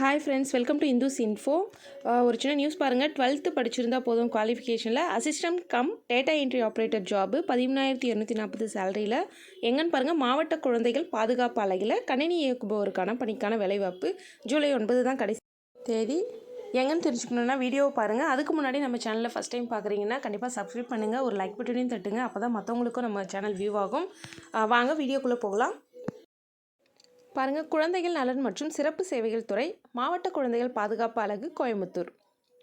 Hi friends welcome to Indus info ஒரு சின்ன news பாருங்கள் டுவெல்த்து படிச்சிருந்தா போதும் குவாலிஃபிகேஷனில் assistant cum data entry operator job பதிமூணாயிரத்தி இரநூத்தி நாற்பது சேலரியில் எங்கன்னு பாருங்கள் மாவட்ட குழந்தைகள் பாதுகாப்பு அலையில் கணினி இயக்குபவருக்கான பணிக்கான வேலைவாய்ப்பு. ஜூலை ஒன்பது தான் கடைசி தேதி. எங்கன்னு தெரிஞ்சுக்கணுன்னா வீடியோவை பாருங்கள் அதுக்கு முன்னாடி நம்ம சேனலில் ஃபஸ்ட் டைம் பார்க்குறீங்கன்னா கண்டிப்பாக சப்ஸ்கிரைப் பண்ணுங்கள் ஒரு லைக் பட்டனையும் தட்டுங்க. அப்போ தான் மற்றவங்களுக்கும் நம்ம சேனல் வியூ ஆகும். வாங்க வீடியோக்குள்ளே போகலாம். பாருங்கள் குழந்தைகள் நலன் மற்றும் சிறப்பு சேவைகள் துறை மாவட்ட குழந்தைகள் பாதுகாப்பு அலகு கோயம்புத்தூர்.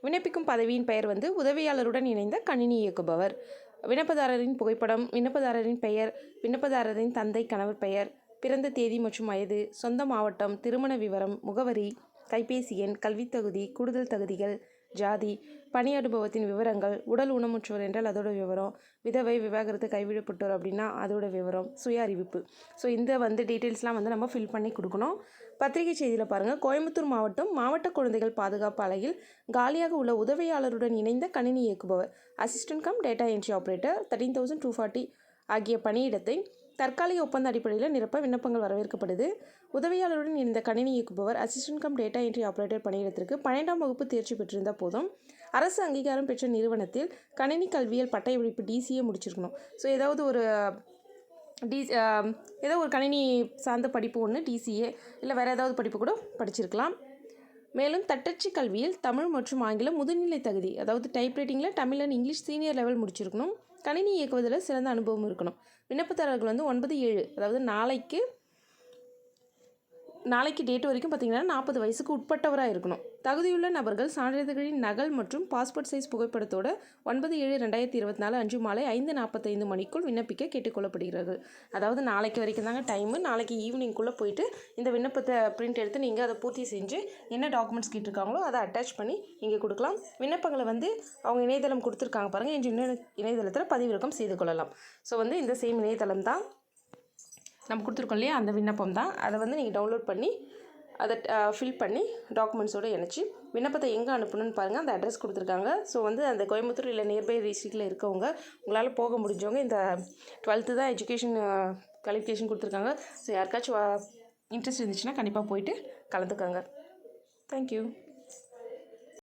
விண்ணப்பிக்கும் பதவியின் பெயர் வந்து உதவியாளருடன் இணைந்த கணினி இயக்குபவர். விண்ணப்பதாரரின் புகைப்படம் விண்ணப்பதாரரின் பெயர் விண்ணப்பதாரரின் தந்தை கணவர் பெயர் பிறந்த தேதி மற்றும் வயது சொந்த மாவட்டம் திருமண விவரம் முகவரி கைபேசி எண் கல்வித் தகுதி கூடுதல் தகுதிகள் ஜாதி பணி அனுபவத்தின் விவரங்கள் உடல் ஊனமுற்றோர் என்றால் அதோட விவரம் விதவை விவாகரத்து கைவிடப்பட்டோர் அப்படின்னா அதோட விவரம் சுய அறிவிப்பு ஸோ இந்த வந்து டீட்டெயில்ஸ்லாம் வந்து நம்ம ஃபில் பண்ணி கொடுக்கணும். பத்திரிகை செய்தியில் பாருங்கள் கோயம்புத்தூர் மாவட்டம் மாவட்ட குழந்தைகள் பாதுகாப்பு அலையில் காலியாக உள்ள உதவியாளருடன் இணைந்த கணினி இயக்குபவர் assistant cum data entry operator thirteen thousand two forty ஆகிய பணியிடத்தை தற்காலிக ஒப்பந்த அடிப்படையில் நிரப்ப விண்ணப்பங்கள் வரவேற்கப்படுது. உதவியாளருடன் இந்த கணினி இயக்குபவர் assistant cum data entry operator பணியிடத்திற்கு பன்னெண்டாம் வகுப்பு தேர்ச்சி பெற்றிருந்த போதும். அரசு அங்கீகாரம் பெற்ற நிறுவனத்தில் கணினி கல்வியல் பட்டய படிப்பு டிசியே முடிச்சிருக்கணும். ஸோ ஏதாவது ஒரு டி ஏதோ ஒரு கணினி சார்ந்த படிப்பு ஒன்று டிசிஏ இல்லை வேறு ஏதாவது படிப்பு கூட படிச்சிருக்கலாம். மேலும் தட்டச்சு கல்வியில் தமிழ் மற்றும் ஆங்கிலம் முதுநிலை தகுதி அதாவது டைப்ரைட்டிங்கில் Tamil and English senior level முடிச்சிருக்கணும். கணினி இயக்குவதில் சிறந்த அனுபவம் இருக்கணும். விண்ணப்பதாரர்கள் வந்து ஒன்பது ஏழு அதாவது நாளைக்கு நாளைக்கு டேட் வரைக்கும் பார்த்தீங்கன்னா நாற்பது வயசுக்கு உட்பட்டவராக இருக்கணும். தகுதியுள்ள நபர்கள் சான்றிதழ்களின் நகல் மற்றும் பாஸ்போர்ட் சைஸ் புகைப்படத்தோடு ஒன்பது ஏழு ரெண்டாயிரத்தி இருபத்தி நாலு அஞ்சு மாலை ஐந்து நாற்பத்தைந்து மணிக்குள் விண்ணப்பிக்க கேட்டுக்கொள்ளப்படுகிறார்கள் அதாவது நாளைக்கு வரைக்கும் தாங்க டைமு நாளைக்கு ஈவினிங்குள்ளே போயிட்டு இந்த விண்ணப்பத்தை பிரிண்ட் எடுத்து நீங்கள் அதை பூர்த்தி செஞ்சு என்ன டாக்குமெண்ட்ஸ் கேட்டிருக்காங்களோ அதை அட்டாச் பண்ணி இங்கே கொடுக்கலாம். விண்ணப்பங்களை வந்து அவங்க இணையதளம் கொடுத்துருக்காங்க பாருங்கள் என் இணைய இணையதளத்தில் பதிவிறக்கம் செய்து கொள்ளலாம். ஸோ வந்து இந்த சேம் இணையதளம் தான். நம்ம கொடுத்துருக்கோம் இல்லையா? அந்த விண்ணப்பம் தான் அதை வந்து நீங்கள் டவுன்லோட் பண்ணி அதை ஃபில் பண்ணி டாக்குமெண்ட்ஸோடு இணைச்சி விண்ணப்பத்தை எங்கே அனுப்பணும்னு பாருங்கள் அந்த அட்ரஸ் கொடுத்துருக்காங்க. ஸோ வந்து அந்த கோயம்புத்தூர் இல்லை நியர்பை டிஸ்ட்ரிக்டில் இருக்கவங்க உங்களால் போக முடிஞ்சவங்க இந்த டுவெல்த்து தான் எஜுகேஷன் குவாலிஃபிகேஷன் கொடுத்துருக்காங்க. ஸோ யாருக்காச்சும் இன்ட்ரெஸ்ட் இருந்துச்சுன்னா கண்டிப்பாக போயிட்டு கலந்துக்கோங்க. தேங்க்யூ